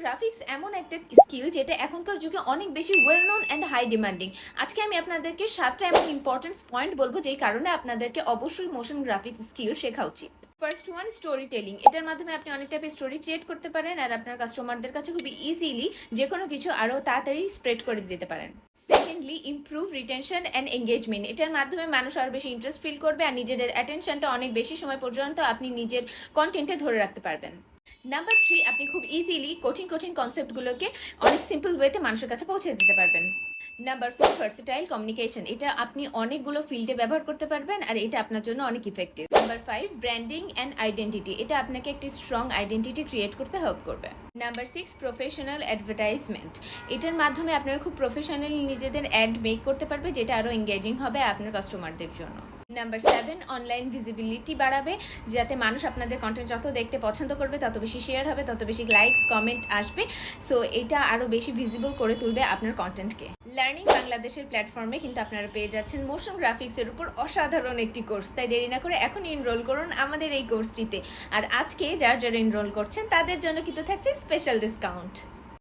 Graphics এমন একটা skill যেটা এখনকার যুগে অনেক বেশি well known and high demanding আজকে আমি আপনাদেরকে সাতটা এমন ইম্পর্টেন্ট পয়েন্ট বলব যেই কারণে আপনাদেরকে অবশ্যই মোশন গ্রাফিক্স স্কিল শেখা উচিত। ফার্স্ট ওয়ান স্টোরি টেলিং এটার মাধ্যমে আপনি অনেক টাইপের স্টোরি ক্রিয়েট করতে পারেন আর আপনার কাস্টমারদের কাছে খুব ইজিলি যে কোনো কিছু আরও তাড়াতাড়ি স্প্রেড করে দিতে পারেন। Secondly improve retention and engagement এটার মাধ্যমে মানুষ আরও বেশি ইন্টারেস্ট ফিল করবে আর নিজেদের অ্যাটেনশনটা অনেক বেশি সময় পর্যন্ত আপনি নিজের কন্টেন্টে ধরে রাখতে পারবেন। নাম্বার থ্রি আপনি খুব ইজিলি কঠিন কঠিন কনসেপ্টগুলোকে অনেক সিম্পল ওয়েতে মানুষের কাছে পৌঁছে দিতে পারবেন। নাম্বার ফোর ভার্সেটাইল কমিউনিকেশন এটা আপনি অনেকগুলো ফিল্ডে ব্যবহার করতে পারবেন আর এটা আপনার জন্য অনেক effective number five branding and identity এটা আপনাকে একটি স্ট্রং আইডেন্টিটি ক্রিয়েট করতে হেল্প করবে। নাম্বার সিক্স প্রফেশনাল অ্যাডভার্টাইজমেন্ট এটার মাধ্যমে আপনারা খুব প্রফেশনালি নিজেদের অ্যাড মেক করতে পারবে, যেটা আরও এঙ্গেজিং হবে আপনার কাস্টমারদের জন্য। নাম্বার সেভেন অনলাইন ভিজিবিলিটি বাড়াবে, যাতে মানুষ আপনাদের কন্টেন্ট যত দেখতে পছন্দ করবে, তত বেশি শেয়ার হবে, তত বেশি লাইকস কমেন্ট আসবে। সো এটা আরও বেশি ভিজিবল করে তুলবে আপনার কন্টেন্টকে লার্নিং বাংলাদেশের প্ল্যাটফর্মে কিন্তু আপনারা পেয়ে যাচ্ছেন মোশন গ্রাফিক্সের উপর অসাধারণ একটি কোর্স তাই দেরি না করে এখন এনরোল করুন আমাদের এই কোর্সটিতে আর আজকে যার যারা এনরোল করছেন, তাদের জন্য কিন্তু থাকছে স্পেশাল ডিসকাউন্ট